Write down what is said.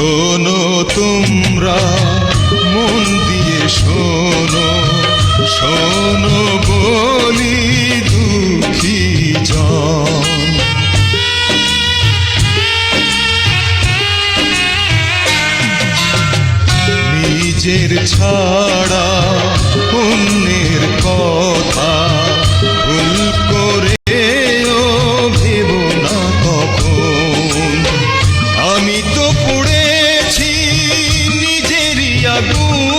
শোনো তোমরা মন দিয়ে শোনো শোনো বলি দুঃখী জন। নিজের ছাড়া blue.